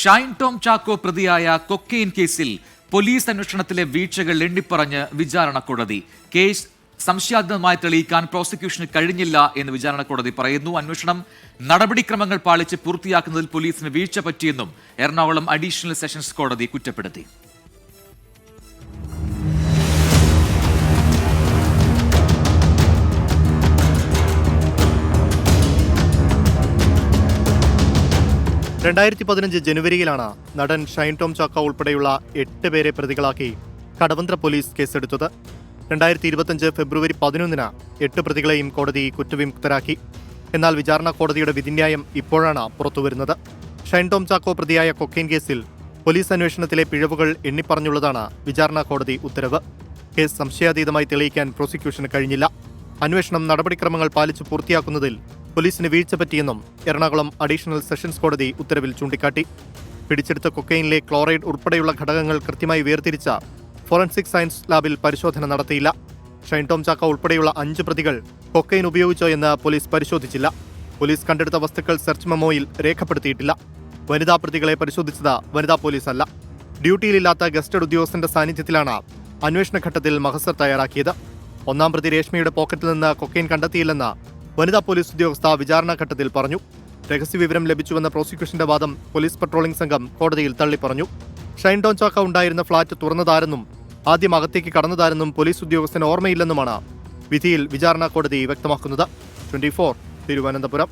ഷൈൻ ടോം ചാക്കോ പ്രതിയായ കൊക്കെയിൻ കേസിൽ പോലീസ് അന്വേഷണത്തിലെ വീഴ്ചകൾ എണ്ണിപ്പറഞ്ഞ് വിചാരണ കോടതി. കേസ് സംശയാത്മകമായി തെളിയിക്കാൻ പ്രോസിക്യൂഷന് കഴിഞ്ഞില്ല എന്ന് വിചാരണ കോടതി പറയുന്നു. അന്വേഷണം നടപടിക്രമങ്ങൾ പാലിച്ച് പൂർത്തിയാക്കുന്നതിൽ പോലീസിന് വീഴ്ച പറ്റിയെന്നും എറണാകുളം അഡീഷണൽ സെഷൻസ് കോടതി കുറ്റപ്പെടുത്തി. രണ്ടായിരത്തി പതിനഞ്ച് ജനുവരിയിലാണ് നടൻ ഷൈൻ ടോം ചാക്ക ഉൾപ്പെടെയുള്ള എട്ട് പേരെ പ്രതികളാക്കി കടവന്ത്ര പോലീസ് കേസെടുത്തത്. രണ്ടായിരത്തി ഇരുപത്തഞ്ച് ഫെബ്രുവരി പതിനൊന്നിന് എട്ട് പ്രതികളെയും കോടതി കുറ്റവിമുക്തരാക്കി. എന്നാൽ വിചാരണ കോടതിയുടെ വിധിന്യായം ഇപ്പോഴാണ് പുറത്തുവരുന്നത്. ഷൈൻ ടോം ചാക്കോ പ്രതിയായ കൊക്കൈൻ കേസിൽ പോലീസ് അന്വേഷണത്തിലെ പിഴവുകൾ എണ്ണിപ്പറഞ്ഞുള്ളതാണ് വിചാരണ കോടതി ഉത്തരവ്. കേസ് സംശയാതീതമായി തെളിയിക്കാൻ പ്രോസിക്യൂഷന് കഴിഞ്ഞില്ല. അന്വേഷണം നടപടിക്രമങ്ങൾ പാലിച്ച് പൂർത്തിയാക്കുന്നതിൽ പോലീസിന് വീഴ്ച പറ്റിയെന്നും എറണാകുളം അഡീഷണൽ സെഷൻസ് കോടതി ഉത്തരവിൽ ചൂണ്ടിക്കാട്ടി. പിടിച്ചെടുത്ത കൊക്കൈനിലെ ക്ലോറൈഡ് ഉൾപ്പെടെയുള്ള ഘടകങ്ങൾ കൃത്യമായി വേർതിരിച്ച ഫോറൻസിക് സയൻസ് ലാബിൽ പരിശോധന നടത്തിയില്ല. ഷൈൻ ടോം ചാക്ക ഉൾപ്പെടെയുള്ള അഞ്ച് പ്രതികൾ കൊക്കൈൻ ഉപയോഗിച്ചോ എന്ന് പോലീസ് പരിശോധിച്ചില്ല. പോലീസ് കണ്ടെടുത്ത വസ്തുക്കൾ സെർച്ച് മെമ്മോയിൽ രേഖപ്പെടുത്തിയിട്ടില്ല. വനിതാ പ്രതികളെ പരിശോധിച്ചത് വനിതാ പോലീസ് അല്ല ഡ്യൂട്ടിയിലില്ലാത്ത ഗസ്റ്റഡ് ഉദ്യോഗസ്ഥന്റെ സാന്നിധ്യത്തിലാണ് അന്വേഷണ ഘട്ടത്തിൽ മഹസർ തയ്യാറാക്കിയത്. ഒന്നാം പ്രതി രേഷ്മയുടെ പോക്കറ്റിൽ നിന്ന് കൊക്കൈൻ കണ്ടെത്തിയില്ലെന്ന് വനിതാ പോലീസ് ഉദ്യോഗസ്ഥ വിചാരണഘട്ടത്തിൽ പറഞ്ഞു. രഹസ്യവിവരം ലഭിച്ചുവെന്ന പ്രോസിക്യൂഷന്റെ വാദം പോലീസ് പട്രോളിംഗ് സംഘം കോടതിയിൽ തള്ളിപ്പറഞ്ഞു ഷൈൻ ഡോൺ ചാക്ക ഉണ്ടായിരുന്ന ഫ്ളാറ്റ് തുറന്നതാരെന്നും ആദ്യം അകത്തേക്ക് കടന്നതാരെന്നും പോലീസ് ഉദ്യോഗസ്ഥന് ഓർമ്മയില്ലെന്നുമാണ് വിധിയിൽ വിചാരണ കോടതി വ്യക്തമാക്കുന്നത്. ട്വന്റി തിരുവനന്തപുരം.